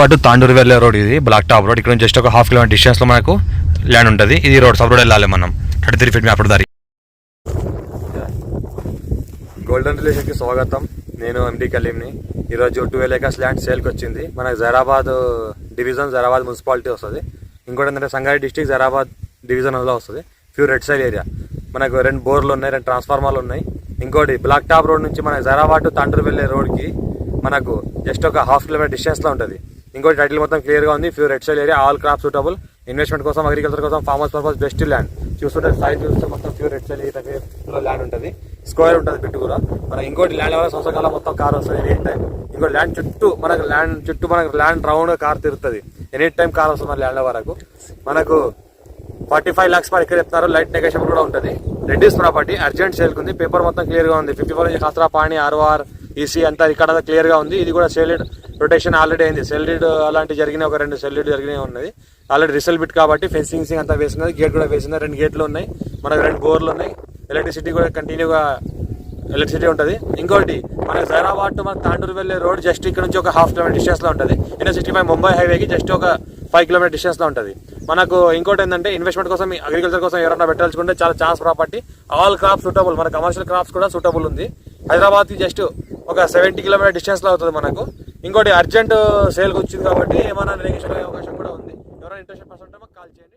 పాటు తాండూరు వెళ్ళే రోడ్ ఇది బ్లాక్ టాప్ రోడ్. ఇక్కడ జస్ట్ ఒక హాఫ్ కిలోమీటర్ డిస్టెన్స్లో మనకు ల్యాండ్ ఉంటుంది. ఇది రోడ్ సబ్ రోడ్ వెళ్ళాలి మనం. థర్టీ త్రీ ఫీట్ మ్యాప్ దారి. గోల్డెన్ రిలేషన్కి స్వాగతం. నేను ఎండి కలీంని ఈరోజు ట్వెల్వ్ ఏకర్స్ ల్యాండ్ సేల్కి వచ్చింది. మనకు జరాబాద్ డివిజన్ జరాబాద్ మున్సిపాలిటీ వస్తుంది. ఇంకోటి ఏంటంటే సంగారెడ్డి డిస్టిక్ జరాబాద్ డివిజన్లో వస్తుంది. ఫ్యూర్ రెడ్ సైడ్ ఏరియా మనకు రెండు బోర్లు ఉన్నాయి రెండు ట్రాన్స్ఫార్మర్లు ఉన్నాయి. ఇంకోటి బ్లాక్ టాప్ రోడ్ నుంచి మన జరాబాద్ టు తండ్రి వెళ్ళే రోడ్కి మనకు జస్ట్ ఒక హాఫ్ కిలోమీటర్ డిస్టెన్స్లో ఉంటుంది. ఇంకోటి టైటిల్ మొత్తం క్లియర్గా ఉంది. Pure red soil area all crop suitable investment కోసం అగ్రికల్చర్ కోసం ఫార్మర్స్ పర్పస్ బెస్ట్ ల్యాండ్ చూస్తుంటే సైజ్ చూస్తే మొత్తం pure red soil area land ఉంటుంది. స్క్వేర్ ఉంటుంది బిట్టు కూడా. మనకి ఇంకోటి ల్యాండ్ వల్ల సంవత్సరాల మొత్తం కార్ వస్తుంది. ఎనీ టైం ఇంకోటి ల్యాండ్ చుట్టూ మనకు ల్యాండ్ చుట్టూ మనకు ల్యాండ్ రౌండ్ కార్ తిరుగుతుంది. ఎనీ టైం కార్ వస్తుంది మన ల్యాండ్ వరకు. మనకు ఫార్టీ ఫైవ్ లాక్స్ పర్ ఇక్కడ చెప్తున్నారు. లైట్ నెగేషన్ కూడా ఉంటుంది. రెడ్డిస్ ప్రాపర్టీ అర్జెంట్ సేల్ ఉంది పేపర్ మొత్తం క్లియర్గా ఉంది. ఫిఫ్టీ ఫోర్ ఖాసరా పాణి ఆర్ఓఆర్ ఈసీ అంతా ఇక్కడ క్లియర్గా ఉంది. ఇది కూడా సేల్ రొటేషన్ ఆల్రెడీ అయింది. సెల్డ్ అలాంటి జరిగిన ఒక రెండు సెల్డ్ జరిగినవి ఉన్నది. ఆల్రెడీ రిసల్ బిట్ కాబట్టి ఫెన్సింగ్ సింగ్ అంతా వేసినది గేట్ కూడా వేసింది రెండు గేట్లు ఉన్నాయి. మనకు రెండు బోర్లు ఉన్నాయి. ఎలక్ట్రిసిటీ కూడా కంటిన్యూగా ఎలక్ట్రిసిటీ ఉంటుంది. ఇంకోటి మనకి జైరాబాద్ టు మన తాండూరు వెళ్ళే రోడ్ జస్ట్ ఇక్కడ నుంచి ఒక హాఫ్ కిలోమీటర్ డిస్టెన్స్లో ఉంటుంది. ఇన్న సిక్స్టీ ఫైవ్ ముంబై హైవేకి జస్ట్ ఒక ఫైవ్ కిలోమీటర్ డిస్టెన్స్లో ఉంటుంది. మనకు ఇంకోటి ఏంటంటే ఇన్వెస్ట్మెంట్ కోసం అగ్రికల్చర్ కోసం ఎవరైనా పెట్టాల్చుకుంటే చాలా chance property all crops suitable మన కమర్షియల్ క్రాప్స్ కూడా సూటబుల్ ఉంది. హైదరాబాద్కి జస్ట్ ఒక సెవెంటీ కిలోమీటర్ డిస్టెన్స్లో అవుతుంది మనకు. ఇంకోటి అర్జెంట్ సేల్కి వచ్చింది కాబట్టి ఏమైనా నెగిషన్ అయ్యే అవకాశం కూడా ఉంది. ఎవరైనా ఇంట్రెస్ట్ పర్సన్ ఉంటే మాకు కాల్ చేయండి.